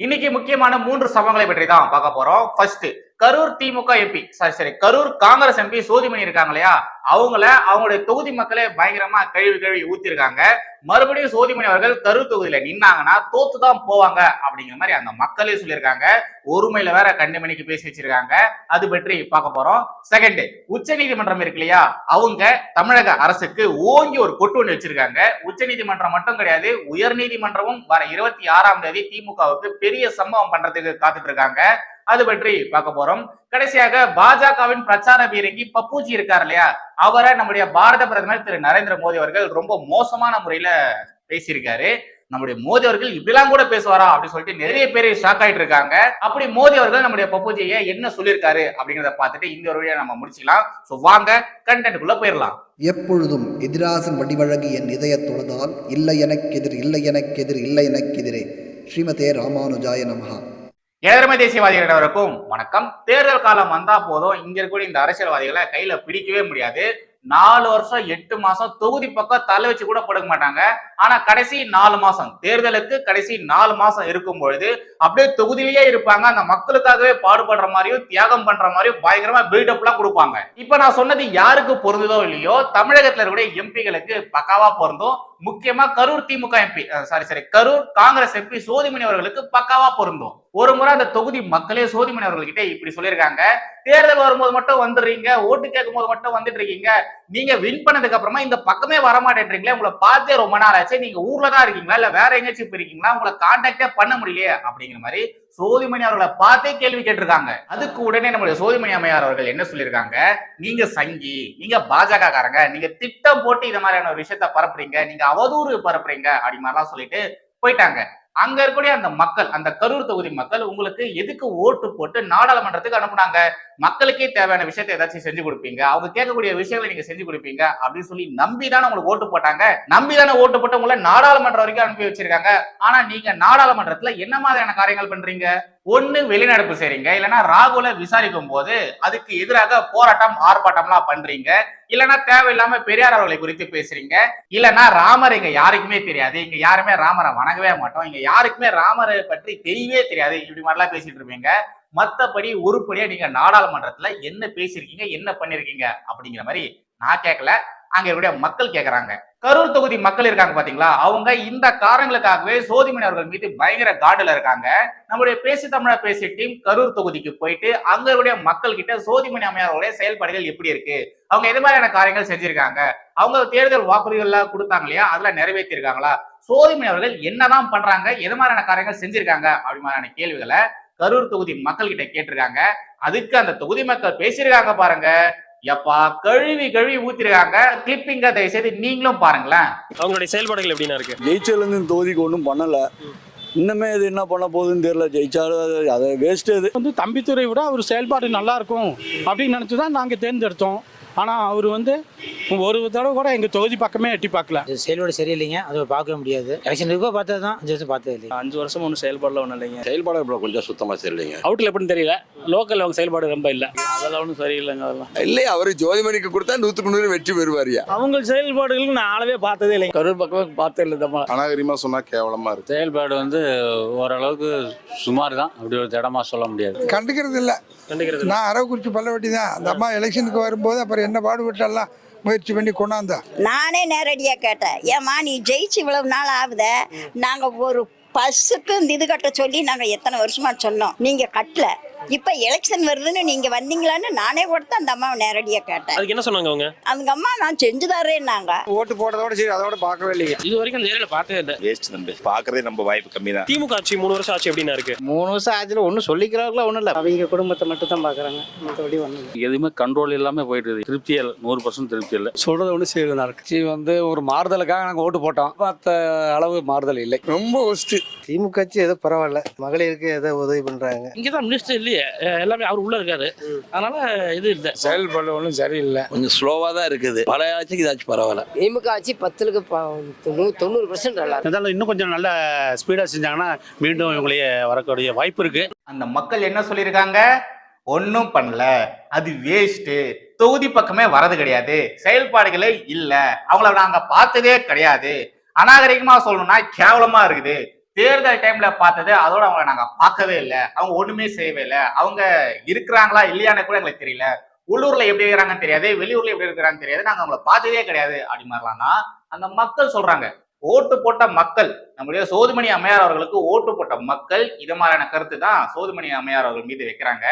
இன்னைக்கு முக்கியமான மூன்று சம்பவங்களை பற்றி தான் பார்க்க போறோம். First Karur DMK MP sorry சரி கரூர் காங்கிரஸ் எம்பி சோதிமணி இருக்காங்க இல்லையா? அவங்கள அவங்களுடைய தொகுதி மக்களே பயங்கரமா கழுவி கழுவி ஊத்திருக்காங்க. மறுபடியும் சோதிமணி அவர்கள் கரு தொகுதியில நின்னாங்கன்னா தோத்து தான் போவாங்க அப்படிங்கிற மாதிரி அந்த மக்களே சொல்லியிருக்காங்க. ஒருமையில வேற கண்டுமணிக்கு பேசி வச்சிருக்காங்க. அது பற்றி பார்க்க போறோம். செகண்ட் உச்ச நீதிமன்றம் இருக்கு இல்லையா? அவங்க தமிழக அரசுக்கு ஓங்கி ஒரு கொட்டு ஒண்ணு வச்சிருக்காங்க. உச்ச நீதிமன்றம் மட்டும் கிடையாது உயர் நீதிமன்றமும் வர இருபத்தி ஆறாம் தேதி திமுகவுக்கு பெரிய சம்பவம் பண்றதுக்கு காத்துட்டு இருக்காங்க அது பற்றி பார்க்க போறோம். கடைசியாக பாஜகவின் பிரச்சார பீரங்கி பப்பூஜி இருக்கார் இல்லையா? அவரை நம்முடைய பாரத பிரதமர் திரு நரேந்திர மோடி அவர்கள் ரொம்ப மோசமான முறையில பேசியிருக்காரு. நம்முடைய மோடி அவர்கள் இப்படிலாம் கூட பேசுவாரா அப்படின்னு சொல்லிட்டு நிறைய பேர் ஷாக் ஆயிட்டு இருக்காங்க. அப்படி மோடி அவர்கள் நம்முடைய பப்புஜியை என்ன சொல்லியிருக்காரு அப்படிங்கிறத பார்த்துட்டு இந்த ஒரு வழியை நம்ம முடிச்சுக்கலாம். ஸோ வாங்க கண்டென்ட்டுக்குள்ள போயிடலாம். எப்பொழுதும் எதிராசன் வடிவழகு என் இதய தொழுதால் இல்லை எனக்கெதிர் இல்லை எனக்கெதிர் இல்லை எனக்கெதிரே ஸ்ரீமதே ராமானுஜாய நமஹா தேசியவாதிகள் அனைவருக்கும் வணக்கம். தேர்தல் காலம் வந்தா போதும். இங்க இருக்கக்கூடிய இந்த அரசியல்வாதிகளை கையில பிடிக்கவே முடியாது. நாலு வருஷம் எட்டு மாசம் தொகுதி பக்கம் தலை வச்சு கூட கொடுக்க மாட்டாங்க. ஆனா கடைசி நாலு மாசம் தேர்தலுக்கு கடைசி நாலு மாசம் இருக்கும் பொழுது அப்படியே தொகுதியிலேயே இருப்பாங்க. அந்த மக்களுக்காகவே பாடுபடுற மாதிரியும் தியாகம் பண்ற மாதிரியும் பயங்கரமா பில்டப் எல்லாம் கொடுப்பாங்க. இப்ப நான் சொன்னது யாருக்கு பொருந்துதோ இல்லையோ தமிழகத்துல இருக்கக்கூடிய எம்பிகளுக்கு பக்காவா பொருந்தும். முக்கியமா Karur DMK MP sorry sorry Karur Congress MP Jothimani அவர்களுக்கு பக்காவா பொருந்தும். ஒரு முறை அந்த தொகுதி மக்களே சோதிமணி அவர்கள்கிட்ட இப்படி சொல்லியிருக்காங்க. தேர்தல் வரும்போது மட்டும் வந்துடுறீங்க ஓட்டு கேட்கும் போது மட்டும் வந்துட்டு இருக்கீங்க நீங்க வின் பண்ணதுக்கு அப்புறமா இந்த பக்கமே வரமாட்டேன்றீங்களே உங்களை பார்த்தே ரொம்ப நாள் ஆச்சு. நீங்க ஊர்ல தான் இருக்கீங்களா? இல்ல வேற எங்கேயாச்சும் இப்ப இருக்கீங்களா உங்களை கான்டாக்டே பண்ண முடியலையே அப்படிங்கிற மாதிரி சோதிமணி அவர்களை பார்த்தே கேள்வி கேட்டிருக்காங்க. அதுக்கு உடனே நம்மளுடைய சோதிமணி அம்மையார் அவர்கள் என்ன சொல்லியிருக்காங்க? நீங்க சங்கி நீங்க பாஜக காரங்க நீங்க திட்டம் போட்டு இந்த மாதிரியான ஒரு விஷயத்த பரப்புறீங்க நீங்க அவதூறு பரப்புறீங்க அப்படி மாதிரிலாம் சொல்லிட்டு போயிட்டாங்க. அங்க இருக்கக்கூடிய அந்த மக்கள் அந்த கரூர் தொகுதி மக்கள் உங்களுக்கு எதுக்கு ஓட்டு போட்டு நாடாளுமன்றத்துக்கு அனுப்புனாங்க? மக்களுக்கே தேவையான விஷயத்தை ஏதாச்சும் செஞ்சு கொடுப்பீங்க. அவங்க கேட்கக்கூடிய விஷயங்களை நீங்க செஞ்சு கொடுப்பீங்க அப்படின்னு சொல்லி நம்பி தானே உங்களுக்கு ஓட்டு போட்டாங்க. நம்பி தானே ஓட்டு போட்டு உங்களை நாடாளுமன்றம் வரைக்கும் அனுப்பி வச்சிருக்காங்க. ஆனா நீங்க நாடாளுமன்றத்துல என்ன மாதிரியான காரியங்கள் பண்றீங்க? ஒண்ணு வெளிநடப்பு செய்றீங்க இல்லைன்னா ராகுல விசாரிக்கும் போது அதுக்கு எதிராக போராட்டம் ஆர்ப்பாட்டம்லாம் பண்றீங்க. இல்லைன்னா தேவையில்லாம பெரியார் அவர்களை குறித்து பேசுறீங்க. இல்லைன்னா ராமர் இங்க யாருக்குமே தெரியாது. இங்க யாருமே ராமரை வணங்கவே மாட்டோம். இங்க யாருக்குமே ராமரை பற்றி தெரியவே தெரியாது. இப்படி மாதிரிலாம் பேசிட்டு இருப்பீங்க. மத்தபடி உருப்படியா நீங்க நாடாளுமன்றத்துல என்ன பேசியிருக்கீங்க என்ன பண்ணிருக்கீங்க அப்படிங்கிற மாதிரி நான் கேட்கல அங்க இருக்கக்கூடிய மக்கள் கேட்கறாங்க கரூர் தொகுதி மக்கள் இருக்காங்க பாத்தீங்களா? அவங்க இந்த காரணங்களுக்காகவே சோதிமணி அவர்கள் மீது பயங்கர காடுல இருக்காங்க. நம்முடைய பேசி தமிழர் பேசி டீம் கரூர் தொகுதிக்கு போயிட்டு அங்களுடைய மக்கள் கிட்ட சோதிமணி அம்மையாருடைய செயல்பாடுகள் எப்படி இருக்கு? அவங்க எது மாதிரியான காரியங்கள் செஞ்சிருக்காங்க? அவங்க தேர்தல் வாக்குறுதிகள் கொடுத்தாங்க இல்லையா? அதுல நிறைவேற்றிருக்காங்களா? சோதிமணி அவர்கள் என்னதான் பண்றாங்க? எது மாதிரியான காரியங்கள் செஞ்சிருக்காங்க? அப்படி மாதிரியான கேள்விகளை கரூர் தொகுதி மக்கள் கிட்ட கேட்டிருக்காங்க. அதுக்கு அந்த தொகுதி மக்கள் பேசியிருக்காங்க பாருங்க. எப்பா கழுவி கழுவி ஊத்திருக்காங்க. கிளிப்பிங்க தயவு செய்து நீங்களும் பாருங்களேன். அவங்களுடைய செயல்பாடுகள் எப்படின்னா இருக்கு? ஜெயிச்சதுலேருந்து இந்த தொகுதிக்கு ஒன்றும் பண்ணலை. இன்னுமே இது என்ன பண்ண போகுதுன்னு தெரியல. ஜெயிச்சாலும் அது- அதை வேஸ்ட்டு இது. வந்து தம்பித்துறை விட அவர் செயல்பாடு நல்லா இருக்கும் அப்படின்னு நினச்சி தான் நாங்கள் தேர்ந்தெடுத்தோம். ஆனால் அவர் வந்து ஒரு தடவை கூட எங்கள் தொகுதி பக்கமே எட்டி பார்க்கல. அது செயல்பாடு சரியில்லைங்க. அதை பார்க்கவே முடியாது. எலெக்ஷன் இப்போ பார்த்தது தான். அஞ்சு வருஷம் பார்த்தது இல்லை அஞ்சு வருஷம் ஒன்றும் செயல்பாடுல ஒன்றும் இல்லைங்க. செயல்பாடு இப்போ கொஞ்சம் சுத்தமாக சரியில்லைங்க. அவுட்ல எப்படின்னு தெரியல. லோக்கல் அவங்க செயல்பாடு ரொம்ப இல்லை. அதெல்லாம் ஒன்றும் சரியில்லைங்க அதெல்லாம். இல்லையா அவர் ஜோதிமணிக்கு கொடுத்தா நூற்றுக்கு நூறு வெற்றி பெறுவாரியா? அவங்க செயல்பாடுகள் நான் ஆளவே பார்த்ததே இல்லைங்க. கரூர் பக்கம் பார்த்தே இல்லை தம்மா அநாகரிகமாக சொன்னால் கேவலமாக இருக்கு. செயல்பாடு வந்து ஓரளவுக்கு சுமார் தான் அப்படி ஒரு திடமா சொல்ல முடியாது. கண்டுக்கிறது இல்லை. கண்டுக்கிறது நான் அரவக்குறிச்சி பல்லவட்டி தான். அந்த அம்மா எலெக்ஷனுக்கு வரும்போது அப்புறம் என்ன பாடுபட்டெல்லாம் முயற்சி பண்ணி கொண்டாந்தா? நானே நேரடியாக கேட்டேன். ஏம்மா நீ ஜெயிச்சு இவ்வளவு நாள் ஆகுத? நாங்கள் ஒரு பஸ்ஸுக்கு இந்த இது கட்ட சொல்லி நாங்கள் எத்தனை வருஷமா சொன்னோம். நீங்கள் கட்டல. இப்போ எலெக்ஷன் வருதுன்னு நீங்கள் வந்தீங்களான்னு நானே கொடுத்து அந்த அம்மாவை நேரடியாக கேட்டேன். அதுக்கு என்ன சொன்னாங்க அவங்க? அவங்க அம்மா நான் செஞ்சு தரேன்னாங்க ஓட்டு போட்டதோட சரி அதோட பார்க்கவே இல்லைங்க இது வரைக்கும் அந்த ஏரியாவில் பார்த்ததே இல்லை. வேஸ்ட் தம்பி. பார்க்கறதே நம்ம வாய்ப்பு கம்மி தான் திமுக ஆட்சி மூணு வருஷம் ஆட்சி எப்படின்னா இருக்கு? மூணு வருஷம் ஆச்சுல ஒன்றும் சொல்லிக்கிறாங்களா ஒன்றும் இல்லை. அவங்க குடும்பத்தை மட்டும் தான் பார்க்குறாங்க மற்றபடி ஒன்றும் எதுவுமே கண்ட்ரோல் இல்லாம போயிட்டு திருப்தி இல்லை. நூறு பர்சன்ட் திருப்தி இல்லை. சொல்கிறது ஒன்று செய்வதாக இருக்கு. கட்சி வந்து ஒரு மாறுதலுக்காக நாங்கள் ஓட்டு போட்டோம். பார்த்த அளவு மாறுதல் இல்லை. ரொம்ப ஒஸ்ட்டு திமுக கட்சி ஏதோ பரவாயில்ல. மகளிருக்கு ஏதோ உதவி பண்ணுறாங்க இங்கே தான் மினிஸ்டர் இல்லையே எல்லாமே அவர் உள்ள இருக்காரு. அதனால இது இல்லை. செயல்பாடு ஒன்றும் சரியில்லை. கொஞ்சம் ஸ்லோவாக தான் இருக்குது. பழைய ஆட்சிக்கு இதாச்சும் பரவாயில்ல. திமுக ஆட்சி பத்துலுக்கு தொண்ணூறு பர்சன்ட் நல்லா இருந்தாலும் இன்னும் கொஞ்சம் நல்ல ஸ்பீடாக செஞ்சாங்கன்னா மீண்டும் இவங்களையே வரக்கூடிய வாய்ப்பு இருக்கு. அந்த மக்கள் என்ன சொல்லியிருக்காங்க? ஒன்றும் பண்ணல. அது வேஸ்ட் தொகுதி பக்கமே வரது கிடையாது. செயல்பாடுகளே இல்ல. அவங்கள நாங்க பார்த்ததே கிடையாது. அநாகரிகமா சொல்லணும்னா கேவலமா இருக்குது. தேர்தல் டைம்ல பார்த்தது அதோட அவங்கள நாங்க பார்க்கவே இல்லை. அவங்க ஒண்ணுமே செய்யவே இல்லை. அவங்க இருக்கிறாங்களா இல்லையான்னு கூட எங்களுக்கு தெரியல. உள்ளூர்ல எப்படி இருக்கிறாங்கன்னு தெரியாது வெளியூர்ல எப்படி இருக்கிறாங்கன்னு தெரியாது. நாங்க அவங்கள பார்த்ததே கிடையாது. அப்படி மாதிரிலாம் தான் அந்த மக்கள் சொல்றாங்க. ஓட்டு போட்ட மக்கள் நம்முடைய சோதுமணி அம்மையார் அவர்களுக்கு ஓட்டு போட்ட மக்கள் இது மாதிரியான கருத்து தான் சோதுமணி அம்மையார் அவர்கள் மீது வைக்கிறாங்க.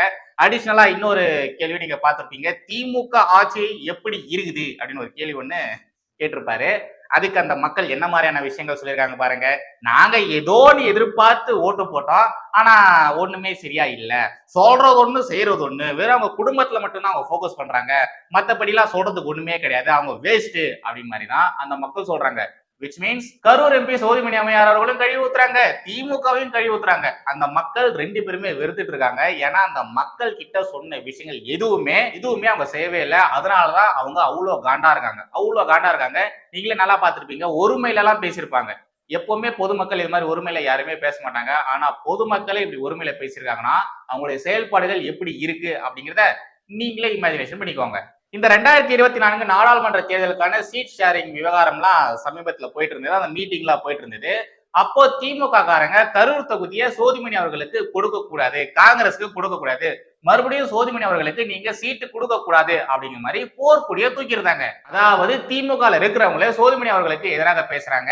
அடிஷ்னலா இன்னொரு கேள்வி நீங்க பார்த்துருப்பீங்க. திமுக ஆட்சி எப்படி இருக்குது? அப்படின்னு ஒரு கேள்வி ஒண்ணு கேட்டிருப்பாரு. அதுக்கு அந்த மக்கள் என்ன மாதிரியான விஷயங்கள் சொல்லியிருக்காங்க பாருங்க. நாங்க ஏதோன்னு எதிர்பார்த்து ஓட்டு போட்டோம். ஆனா ஒண்ணுமே சரியா இல்ல. சொல்றது ஒண்ணு செய்யறது ஒண்ணு. வெறும் அவங்க குடும்பத்துல மட்டும்தான் அவங்க போக்கஸ் பண்றாங்க. மத்தபடி எல்லாம் சொல்றதுக்கு ஒண்ணுமே கிடையாது. அவங்க வேஸ்ட் அப்படின்னு மாதிரி தான் அந்த மக்கள் சொல்றாங்க. Which means Karur MP Jothimani அம்மையார் அவர்களும் கழிவு ஊத்துறாங்க திமுகவையும் கழிவு ஊத்துறாங்க அந்த மக்கள் ரெண்டு பேருமே வெறுத்துட்டு இருக்காங்க ஏன்னா அந்த மக்கள் கிட்ட சொன்ன விஷயங்கள் எதுவுமே எதுவுமே அவங்க செய்யவே இல்லை. அதனாலதான் அவங்க அவ்வளோ காண்டா இருக்காங்க. அவ்வளோ காண்டா இருக்காங்க. நீங்களே நல்லா பார்த்துருப்பீங்க. ஒருமையில எல்லாம் பேசியிருப்பாங்க. எப்பவுமே பொதுமக்கள் இது மாதிரி ஒருமையில யாருமே பேச மாட்டாங்க. ஆனா பொதுமக்களே இப்படி ஒருமையில பேசியிருக்காங்கன்னா அவங்களுடைய செயல்பாடுகள் எப்படி இருக்கு அப்படிங்கிறத நீங்களே இமேஜினேஷன் பண்ணிக்கோங்க. இந்த ரெண்டாயிரத்தி இருபத்தி நான்கு நாடாளுமன்ற தேர்தலுக்கான சீட் ஷேரிங் விவகாரம்லாம் சமீபத்துல போயிட்டு இருந்தது. அந்த மீட்டிங்லாம் போயிட்டு இருந்தது. அப்போ திமுக காரங்க கரூர் தொகுதியை சோதிமணி அவர்களுக்கு கொடுக்க கூடாது காங்கிரஸுக்கு கொடுக்க கூடாது. மறுபடியும் சோதிமணி அவர்களுக்கு நீங்க சீட்டு கொடுக்க கூடாது அப்படிங்கிற மாதிரி போர்க்குடிய தூக்கியிருந்தாங்க. அதாவது திமுக இருக்கிறவங்களே சோதிமணி அவர்களுக்கு எதிராக பேசுறாங்க.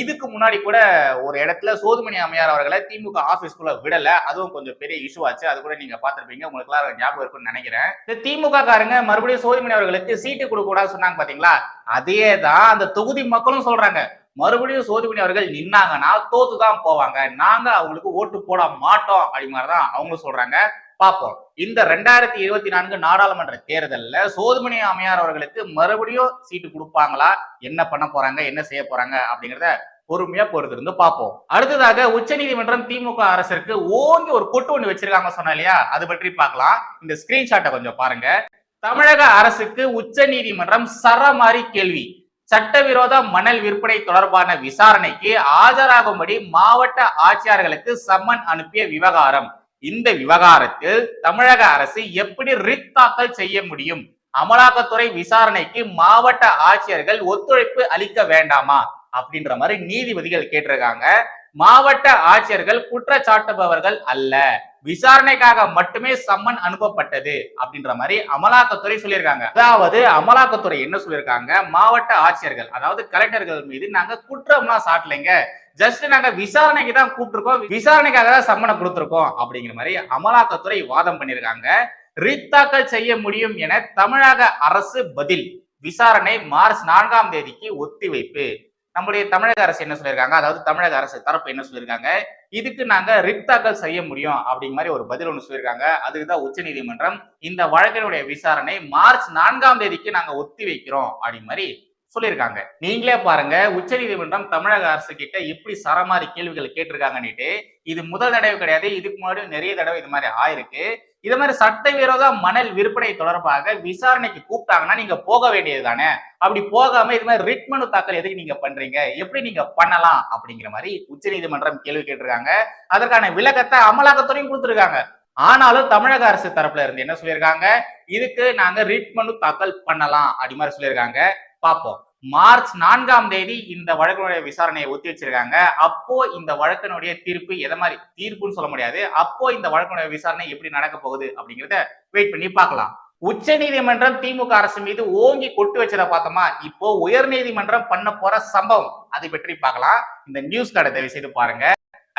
இதுக்கு முன்னாடி கூட ஒரு இடத்துல சோதிமணி அம்மையார் அவர்களை திமுக ஆபீஸ்க்குள்ள விடல. அதுவும் கொஞ்சம் பெரிய இஷ்யூ ஆச்சு. அது கூட நீங்க பாத்திருப்பீங்க உங்களுக்கு எல்லாம் ஞாபகம் இருக்கும்னு நினைக்கிறேன். திமுக காரங்க மறுபடியும் சோதிமணி அவர்களுக்கு சீட்டு கொடுக்க கூடாது சொன்னாங்க பாத்தீங்களா? அதே தான் அந்த தொகுதி மக்களும் சொல்றாங்க. மறுபடியும் சோதிமணி அவர்கள் நின்னாங்கன்னா தோத்து தான் போவாங்க. நாங்க அவங்களுக்கு ஓட்டு போட மாட்டோம் அப்படி மாதிரிதான் அவங்களும் சொல்றாங்க. பார்ப்போம். இந்த ரெண்டாயிரத்தி இருபத்தி நான்கு நாடாளுமன்ற தேர்தலில் சோதுமணி அம்மையார் அவர்களுக்கு மறுபடியும் சீட்டு கொடுப்பாங்களா? என்ன பண்ண போறாங்க? என்ன செய்ய போறாங்க? அப்படிங்கிறத பொறுமையா பொறுத்திருந்து பார்ப்போம். அடுத்ததாக உச்சநீதிமன்றம் திமுக அரசிற்கு ஓங்கி ஒரு கொட்டு ஒண்ணு வச்சிருக்காங்க சொன்னா இல்லையா? அது பற்றி பார்க்கலாம். இந்த ஸ்கிரீன்ஷாட்டை கொஞ்சம் பாருங்க. தமிழக அரசுக்கு உச்ச நீதிமன்றம் சரமாரி கேள்வி. சட்டவிரோத மணல் விற்பனை தொடர்பான விசாரணைக்கு ஆஜராகும்படி மாவட்ட ஆட்சியாளர்களுக்கு சம்மன் அனுப்பிய விவகாரம். இந்த விவகாரத்தில் தமிழக அரசு எப்படி ரிட் தாக்கல் செய்ய முடியும்? அமலாக்கத்துறை விசாரணைக்கு மாவட்ட ஆட்சியர்கள் ஒத்துழைப்பு அளிக்க வேண்டாமா? அப்படின்ற மாதிரி நீதிபதிகள் கேட்டிருக்காங்க. மாவட்ட ஆட்சியர்கள் குற்றச்சாட்டுபவர்கள் அல்ல. விசாரணைக்காக மட்டுமே சம்மன் அனுப்பப்பட்டது அப்படின்ற மாதிரி அமலாக்கத்துறை சொல்லியிருக்காங்க. அதாவது அமலாக்கத்துறை என்ன சொல்லியிருக்காங்க? மாவட்ட ஆட்சியர்கள் அதாவது கலெக்டர்கள் மீது நாங்க குற்றம்லாம் சாட்டலைங்க. ஜஸ்ட் நாங்க விசாரணைக்கு தான் கூப்பிட்டுருக்கோம். விசாரணைக்காக தான் சம்மனை கொடுத்துருக்கோம் அப்படிங்கிற மாதிரி அமலாக்கத்துறை வாதம் பண்ணியிருக்காங்க. ரீத்தாக்கல் செய்ய முடியும் என தமிழக அரசு பதில். விசாரணை மார்ச் நான்காம் தேதிக்கு ஒத்திவைப்பு. நம்முடைய தமிழக அரசு என்ன சொல்லியிருக்காங்க? அதாவது தமிழக அரசு தரப்பு என்ன சொல்லியிருக்காங்க? இதுக்கு நாங்க ரிட் தாக்கல் செய்ய முடியும் அப்படிங்கிற மாதிரி ஒரு பதில் ஒன்று சொல்லியிருக்காங்க. அதுக்கு தான் உச்சநீதிமன்றம் இந்த வழக்கினுடைய விசாரணை மார்ச் நான்காம் தேதிக்கு நாங்க ஒத்தி வைக்கிறோம் அப்படிங்கிற மாதிரி சொல்லியிருக்காங்க. நீங்களே பாருங்க உச்சநீதிமன்றம் தமிழக அரசு கிட்ட எப்படி சரமாரி கேள்விகள் கேட்டிருக்காங்கன்னுட்டு இது முதல் தடவை கிடையாது இதுக்கு முன்னாடி நிறைய தடவை இது மாதிரி ஆயிருக்கு. இது மாதிரி சட்டவிரோத மணல் விற்பனை தொடர்பாக விசாரணைக்கு கூப்பிட்டாங்கன்னா நீங்க போக வேண்டியது தானே அப்படி போகாம இது மாதிரி ரிட் மனு தாக்கல் எதுக்கு நீங்க பண்றீங்க? எப்படி நீங்க பண்ணலாம்? அப்படிங்கிற மாதிரி உச்சநீதிமன்றம் கேள்வி கேட்டிருக்காங்க. அதற்கான விளக்கத்தை அமலாக்கத்துறையும் கொடுத்துருக்காங்க. ஆனாலும் தமிழக அரசு தரப்புல இருந்து என்ன சொல்லியிருக்காங்க? இதுக்கு நாங்க ரிட் மனு தாக்கல் பண்ணலாம் அப்படி மாதிரி சொல்லியிருக்காங்க. பார்ப்போம். மார்ச் நான்காம் தேதி இந்த வழக்கினுடைய விசாரணையை ஒத்தி வச்சிருக்காங்க. அப்போ இந்த வழக்கினுடைய தீர்ப்பு எதை மாதிரி தீர்ப்புன்னு சொல்ல முடியாது. அப்போ இந்த வழக்கினுடைய விசாரணை எப்படி நடக்க போகுது அப்படிங்கிறத வெயிட் பண்ணி பார்க்கலாம். உச்ச நீதிமன்றம் திமுக அரசு மீது ஓங்கி கொட்டு வச்சதை பார்த்தோமா? இப்போ உயர் நீதிமன்றம் பண்ண போற சம்பவம். அதை பற்றி பார்க்கலாம். இந்த நியூஸ் கார்டை தயவு செய்து பாருங்க.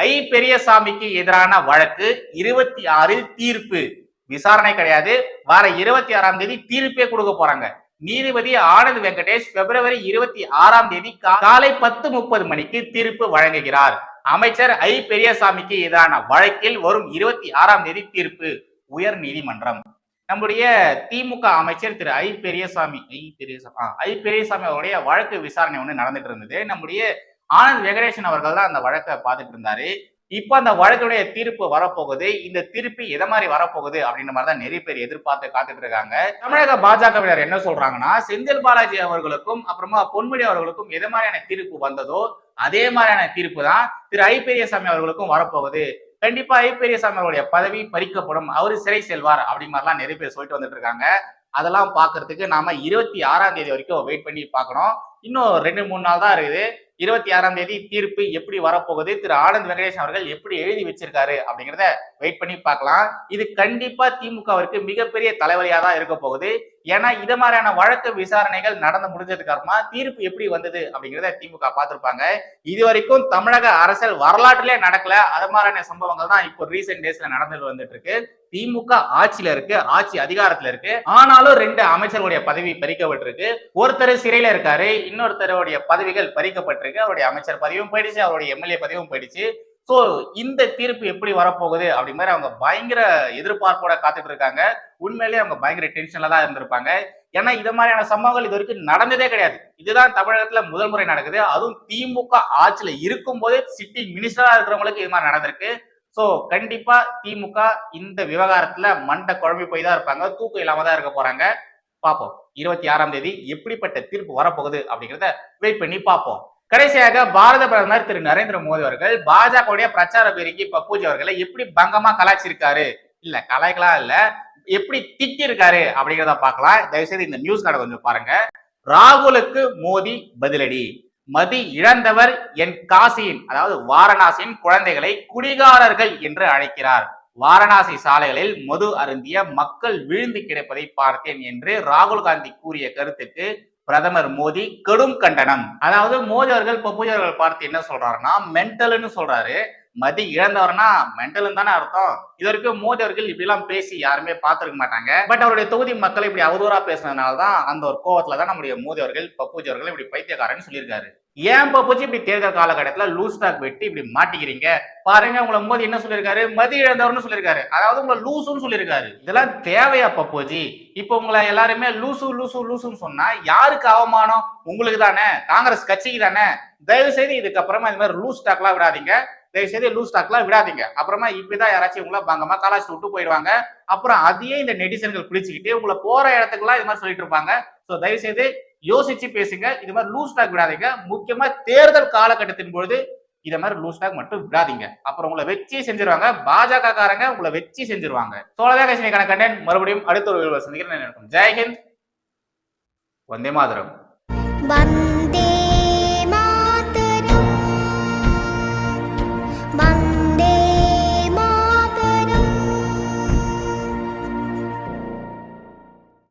ஐ பெரியசாமிக்கு எதிரான வழக்கு இருபத்தி ஆறில் தீர்ப்பு. விசாரணை கிடையாது. வார இருபத்தி ஆறாம் தேதி தீர்ப்பே கொடுக்க போறாங்க. நீதிபதி ஆனந்த் வெங்கடேஷ் பிப்ரவரி இருபத்தி ஆறாம் தேதி காலை பத்து முப்பது மணிக்கு தீர்ப்பு வழங்குகிறார். அமைச்சர் ஐ. பெரியசாமிக்கு எதிரான வழக்கில் வரும் இருபத்தி ஆறாம் தேதி தீர்ப்பு. உயர் நீதிமன்றம். நம்முடைய திமுக அமைச்சர் திரு ஐ. பெரியசாமி ஐ. பெரியசாமி ஐ. பெரியசாமி அவருடைய வழக்கு விசாரணை ஒன்று நடந்துட்டு இருந்தது. நம்முடைய ஆனந்த் வெங்கடேசன் அவர்கள் தான் அந்த வழக்கை பார்த்துட்டு இருந்தாரு. இப்ப அந்த வழக்குடைய தீர்ப்பு வரப்போகுது. இந்த தீர்ப்பு எதை மாதிரி வரப்போகுது அப்படின்ற மாதிரி தான் நிறைய பேர் எதிர்பார்த்து காத்துட்டு இருக்காங்க. தமிழக பாஜகவினர் என்ன சொல்றாங்கன்னா செந்தில் பாலாஜி அவர்களுக்கும் அப்புறமா பொன்முடி அவர்களுக்கும் எது மாதிரியான தீர்ப்பு வந்ததோ அதே மாதிரியான தீர்ப்பு தான் திரு ஐ பெரியசாமி அவர்களுக்கும் வரப்போகுது. கண்டிப்பா ஐ பெரியசாமி அவருடைய பதவி பறிக்கப்படும். அவர் சிறை செல்வார் அப்படி மாதிரிலாம் நிறைய பேர் சொல்லிட்டு வந்துட்டு இருக்காங்க. அதெல்லாம் பாக்குறதுக்கு நாம இருபத்தி ஆறாம் தேதி வரைக்கும் வெயிட் பண்ணி பார்க்கணும். இன்னும் ரெண்டு மூணு நாள் தான் இருக்குது. இருபத்தி ஆறாம் தேதி தீர்ப்பு எப்படி வரப்போகுது? திரு ஆனந்த் வெங்கடேஷ் அவர்கள் எப்படி எழுதி வச்சிருக்காரு அப்படிங்கிறத வெயிட் பண்ணி பார்க்கலாம். இது கண்டிப்பா திமுகவிற்கு மிகப்பெரிய தலைவலியா தான் இருக்க போகுது. ஏன்னா இது மாதிரியான வழக்கு விசாரணைகள் நடந்து முடிஞ்சதுக்கு அப்புறமா தீர்ப்பு எப்படி வந்தது அப்படிங்கிறத திமுக பார்த்திருப்பாங்க. இது வரைக்கும் தமிழக அரசியல் வரலாற்றிலே நடக்கல. அது மாதிரியான சம்பவங்கள் தான் இப்போ ரீசெண்ட் டேஸ்ல நடந்துட்டு வந்துட்டு இருக்கு. திமுக ஆட்சியில இருக்கு ஆட்சி அதிகாரத்துல இருக்கு. ஆனாலும் ரெண்டு அமைச்சர்களுடைய பதவி பறிக்கப்பட்டிருக்கு. ஒருத்தர் சிறையில இருக்காரு இன்னொருத்தருடைய பதவிகள் பறிக்கப்பட்டிருக்கு. அவருடைய அமைச்சர் பதவியும் போயிடுச்சு அவருடைய எம்எல்ஏ பதவியும் போயிடுச்சு. ஸோ இந்த தீர்ப்பு எப்படி வரப்போகுது அப்படி மாதிரி அவங்க பயங்கர எதிர்பார்ப்போட காத்துட்டு இருக்காங்க. உண்மையிலேயே அவங்க பயங்கர டென்ஷன்ல தான் இருந்திருப்பாங்க. ஏன்னா இது மாதிரியான சம்பவங்கள் இது வரைக்கும் நடந்ததே கிடையாது. இதுதான் தமிழகத்துல முதல் முறை நடக்குது. அதுவும் திமுக ஆட்சியில இருக்கும் போதே சிட்டி மினிஸ்டரா இருக்கிறவங்களுக்கு இது மாதிரி நடந்திருக்கு. சோ கண்டிப்பா திமுக இந்த விவகாரத்துல மண்டை குழம்பி போய் தான் இருப்பாங்க. தூக்கம் இல்லாம தான் இருக்க போறாங்க. பார்ப்போம் இருபத்தி ஆறாம் தேதி எப்படிப்பட்ட தீர்ப்பு வரப்போகுது அப்படிங்கிறத வெயிட் பண்ணி பார்ப்போம் கடைசியாக பாரத பிரதமர் திரு நரேந்திர மோடி அவர்கள் பாஜகவுடைய பிரச்சார பேரிக்கு பப்பூஜி அவர்களை எப்படி பங்கமா கலாய்ச்சிருக்காரு? இல்ல கலாய்க்கலாம் இல்ல. எப்படி திட்டிருக்காரு அப்படிங்கிறத பார்க்கலாம். தயவுசெய்து இந்த நியூஸ் கார்டை கொஞ்சம் பாருங்க. ராகுலுக்கு மோடி பதிலடி. மதி இழந்தவர் என் காசியின் அதாவது வாரணாசியின் குழந்தைகளை குடிகாரர்கள் என்று அழைக்கிறார். வாரணாசி சாலைகளில் மது அருந்திய மக்கள் விழுந்து கிடப்பதை பார்த்தேன் என்று ராகுல் காந்தி கூறிய கருத்துக்கு பிரதமர் மோடி கடும் கண்டனம். அதாவது மோடி அவர்கள் பப்புஜி அவர்கள் பார்த்து என்ன சொல்றாருன்னா மென்டல்னு சொல்றாரு. மதி இழந்தவர்னா மென்டல்னு தானே அர்த்தம். இது வரைக்கும் மோடி அவர்கள் இப்படி எல்லாம் பேசி யாருமே பார்த்துருக்க மாட்டாங்க. பட் அவருடைய தொகுதி மக்கள் இப்படி அவதூறா பேசுனதுனால தான் அந்த ஒரு கோவத்துல தான் நம்முடைய மோடி அவர்கள் பப்புஜி அவர்கள் இப்படி பைத்தியக்காரன்னு சொல்லியிருக்காரு. ஏன் பப்புஜி இப்படி தேர்தல் காலகட்டத்துல லூஸ் ஸ்டாக் வெட்டி இப்படி மாட்டிக்கிறீங்க? பாருங்க உங்களை மோதி என்ன சொல்லியிருக்காரு? மதி இழந்தவர்னு சொல்லியிருக்காரு. அதாவது உங்களை லூசுன்னு சொல்லியிருக்காரு. இதெல்லாம் தேவையா பப்போஜி? இப்போ உங்களை எல்லாருமே லூசு லூசு லூசுன்னு சொன்னா யாருக்கு அவமானம்? உங்களுக்கு தானே. காங்கிரஸ் கட்சிக்கு தானே. தயவு செய்து இதுக்கப்புறமா இந்த மாதிரி லூஸ் ஸ்டாக்லாம் விடாதீங்க. தயவு செய்து லூஸ் ஸ்டாக்லாம் விடாதீங்க. அப்புறமா இப்படிதான் யாராச்சும் உங்களை பங்கமா கலாச்சி விட்டு போயிடுவாங்க. அப்புறம் அதையே இந்த நெட்டிசன்கள் பிடிச்சிக்கிட்டு உங்களை போற இடத்துக்குலாம் இது மாதிரி சொல்லிட்டு இருப்பாங்க. ஸோ தயவு செய்து யோசிச்சு பேசுங்க. இது மாதிரி லூஸ் ஸ்டாக் விடாதீங்க. முக்கியமா தேர்தல் காலகட்டத்தின் பொழுது இதை மாதிரி லூஸ் ஸ்டாக் மட்டும் விடாதீங்க. அப்புறம் உங்களை வச்சு செஞ்சிருவாங்க. பாஜக காரங்க உங்களை வச்சு செஞ்சிருவாங்க. சோழதா கட்சிக்கான கண்டென்ட் மறுபடியும் அடுத்த ஒரு சந்திக்கிறேன். நினைக்கும் ஜெய்ஹிந்த் வந்தே மாதரம்.